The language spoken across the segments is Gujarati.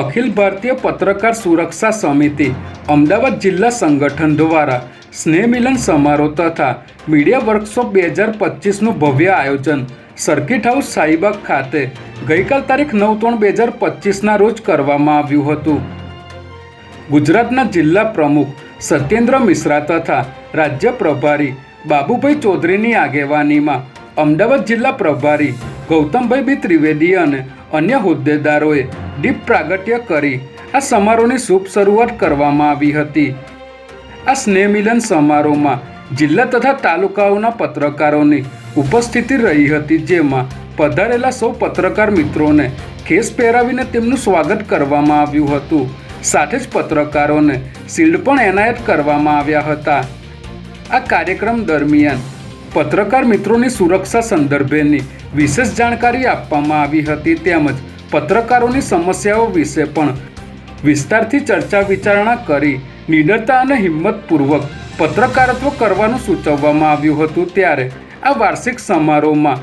અખિલ ભારતીય પત્રકાર સુરક્ષા સમિતિ, અમદાવાદ જિલ્લા સંગઠન દ્વારા સ્નેહ મિલન સમારોહ તથા મીડિયા વર્કશોપ બે હજાર પચીસનું ભવ્ય આયોજન સર્કિટ હાઉસ સાહીબાગ ખાતે ગઈકાલ તારીખ નવ ત્રણ બે હજાર પચીસના રોજ કરવામાં આવ્યું હતું. ગુજરાતના જિલ્લા પ્રમુખ સત્યેન્દ્ર મિશ્રા તથા રાજ્ય પ્રભારી બાબુભાઈ ચૌધરીની આગેવાનીમાં અમદાવાદ જિલ્લા પ્રભારી ગૌતમભાઈ બી ત્રિવેદી અને અન્ય હોદ્દેદારોએ દીપ પ્રાગટ્ય કરી આ સમારોહની શુભ શરૂઆત કરવામાં આવી હતી. આ સ્નેહ મિલન સમારોહમાં જિલ્લા તથા તાલુકાઓના પત્રકારોની ઉપસ્થિતિ રહી હતી, જેમાં પધારેલા સૌ પત્રકાર મિત્રોને ખેસ પહેરાવીને તેમનું સ્વાગત કરવામાં આવ્યું હતું. સાથે જ પત્રકારોને શિલ્ડ પણ એનાયત કરવામાં આવ્યા હતા. આ કાર્યક્રમ દરમિયાન પત્રકાર મિત્રોની સુરક્ષા સંદર્ભેની વિશેષ જાણકારી આપવામાં આવી હતી તેમજ પત્રકારોની સમસ્યાઓ વિશે પણ વિસ્તારથી ચર્ચા વિચારણા કરી નિડરતા અને હિંમતપૂર્વક પત્રકારત્વ કરવાનું સૂચવવામાં આવ્યું હતું. ત્યારે આ વાર્ષિક સમારોહમાં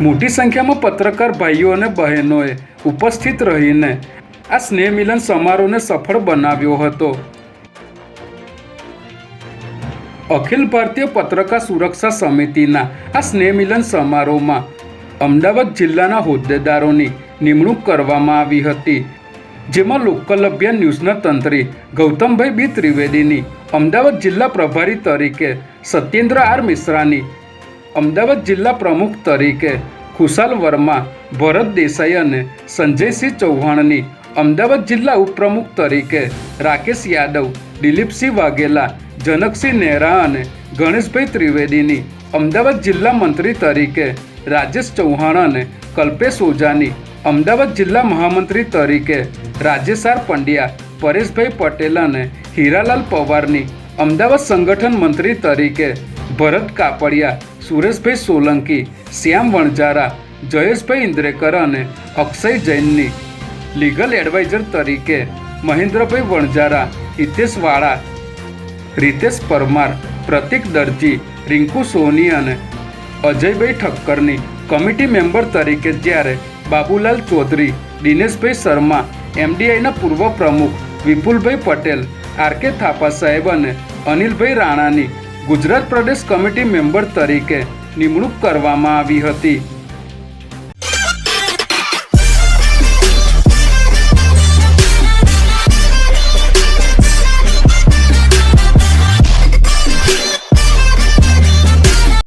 મોટી સંખ્યામાં પત્રકાર ભાઈઓ અને બહેનોએ ઉપસ્થિત રહીને આ સ્નેહ મિલન સમારોહને સફળ બનાવ્યો હતો. અખિલ ભારતીય પત્રકાર સુરક્ષા સમિતિના આ સ્નેહમિલન સમારોહમાં અમદાવાદ જિલ્લાના હોદ્દેદારોની નિમણૂક કરવામાં આવી હતી, જેમાં લોકલ અભિયાન ન્યૂઝના તંત્રી ગૌતમભાઈ બી ત્રિવેદીની અમદાવાદ જિલ્લા પ્રભારી તરીકે સત્યેન્દ્ર આર મિશ્રાની, અમદાવાદ જિલ્લા પ્રમુખ તરીકે ખુશાલ વર્મા, ભરત દેસાઈ અને સંજયસિંહ ચૌહાણની, અમદાવાદ જિલ્લા ઉપપ્રમુખ તરીકે રાકેશ યાદવ, દિલીપસિંહ વાઘેલા જનકસિંહ નેહરા અને ગણેશભાઈ ત્રિવેદીની અમદાવાદ જિલ્લા મંત્રી તરીકે, રાજેશ ચૌહાણ અને કલ્પેશ ઓઝાની અમદાવાદ જિલ્લા મહામંત્રી તરીકે રાજેશાર પંડ્યા પરેશભાઈ પટેલ અને હીરાલાલ પવારની અમદાવાદ સંગઠન મંત્રી તરીકે, ભરત કાપડિયા, સુરેશભાઈ સોલંકી, શ્યામ વણજારા જયેશભાઈ ઇન્દ્રેકર અને અક્ષય જૈનની લીગલ એડવાઇઝર તરીકે, મહેન્દ્રભાઈ વણજારા હિતેશ વાળા રીતેશ પરમાર, પ્રતિક દરજી, રિંકુ સોની અને અજયભાઈ ઠક્કરની કમિટી મેમ્બર તરીકે જ્યારે બાબુલાલ ચૌધરી, દિનેશભાઈ શર્મા, એમડીઆઈના પૂર્વ પ્રમુખ વિપુલભાઈ પટેલ આર કે થાપા સાહેબ અને અનિલભાઈ રાણાની ગુજરાત પ્રદેશ કમિટી મેમ્બર તરીકે નિમણૂક કરવામાં આવી હતી.